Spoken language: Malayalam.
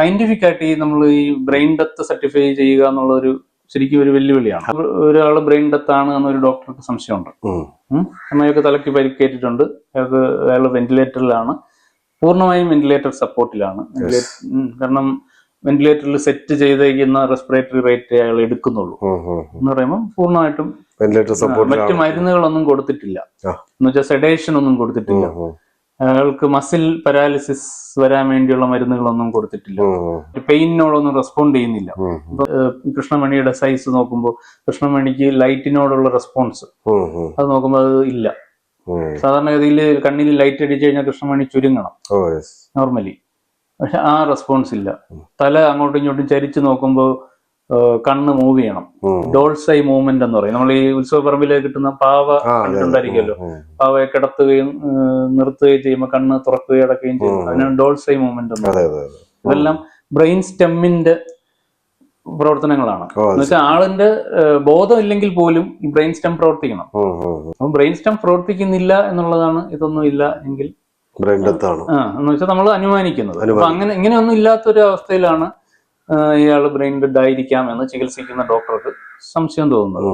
സയന്റിഫിക് ആയിട്ട് ഈ നമ്മൾ ഈ ബ്രെയിൻ ഡെത്ത് സർട്ടിഫൈ ചെയ്യുക എന്നുള്ള ഒരു ശരിക്കും ഒരു വെല്ലുവിളിയാണ്. ഒരാൾ ബ്രെയിൻ ഡെത്ത് ആണ് എന്നൊരു ഡോക്ടർക്ക് സംശയമുണ്ട്. അമ്മയൊക്കെ തലയ്ക്ക് പരിക്കേറ്റിട്ടുണ്ട്. അയാൾക്ക് അയാൾ വെന്റിലേറ്ററിലാണ് പൂർണമായും വെന്റിലേറ്റർ സപ്പോർട്ടിലാണ് കാരണം വെന്റിലേറ്ററിൽ സെറ്റ് ചെയ്തേക്കുന്ന റെസ്പിറേറ്ററി റേറ്റ് അയാൾ എടുക്കുന്നുള്ളൂ. എന്ന് പറയുമ്പോൾ പൂർണമായിട്ടും മറ്റു മരുന്നുകളൊന്നും കൊടുത്തിട്ടില്ല. എന്ന് വെച്ചാൽ സെഡേഷൻ ഒന്നും കൊടുത്തിട്ടില്ല. അയാൾക്ക് മസിൽ പാരാലിസിസ് വരാൻ വേണ്ടിയുള്ള മരുന്നുകളൊന്നും കൊടുത്തിട്ടില്ല. പെയിനോടൊന്നും റെസ്പോണ്ട് ചെയ്യുന്നില്ല. കൃഷ്ണമണിയുടെ സൈസ് നോക്കുമ്പോൾ കൃഷ്ണമണിക്ക് ലൈറ്റിനോടുള്ള റെസ്പോൺസ്. അത് നോക്കുമ്പോൾ അത് ഇല്ല. സാധാരണഗതിയിൽ കണ്ണിൽ ലൈറ്റ് അടിച്ചു കഴിഞ്ഞാൽ കൃഷ്ണമണി ചുരുങ്ങണം. നോർമലി. പക്ഷെ ആ റെസ്പോൺസ് ഇല്ല. തല അങ്ങോട്ടും ഇങ്ങോട്ടും ചരിച്ചു നോക്കുമ്പോൾ കണ്ണ് മൂവ് ചെയ്യണം. ഡോൾസൈ മൂവ്മെന്റ് എന്ന് പറയും. നമ്മൾ ഈ ഉത്സവപ്പറമ്പിൽ കിട്ടുന്ന പാവ കണ്ടിട്ടുണ്ടായിരിക്കുമല്ലോ പാവയെ കിടത്തുകയും നിർത്തുകയും ചെയ്യുമ്പോൾ കണ്ണ് തുറക്കുകയും അടക്കുകയും ചെയ്യും. അതിനാണ് ഡോൾസൈ മൂവ്മെന്റ് എന്ന് പറയുന്നത്. ഇതെല്ലാം ബ്രെയിൻ സ്റ്റെമ്മിന്റെ പ്രവർത്തനങ്ങളാണ്. എന്ന് വെച്ചാൽ ആളിന്റെ ബോധം ഇല്ലെങ്കിൽ പോലും ഈ ബ്രെയിൻ സ്റ്റെം പ്രവർത്തിക്കണം. അപ്പം ബ്രെയിൻ സ്റ്റെം പ്രവർത്തിക്കുന്നില്ല എന്നുള്ളതാണ് ഇതൊന്നും ഇല്ല എങ്കിൽ ബ്രെയിൻ എന്ന് വെച്ചാൽ നമ്മൾ അനുമാനിക്കുന്നത്. അപ്പൊ അങ്ങനെ ഇങ്ങനെയൊന്നും ഇല്ലാത്തൊരു അവസ്ഥയിലാണ് ഇയാൾ ബ്രെയിൻ ഡെഡ് ആയിരിക്കാം എന്ന് ചികിത്സിക്കുന്ന ഡോക്ടർക്ക് സംശയം തോന്നുന്നത്.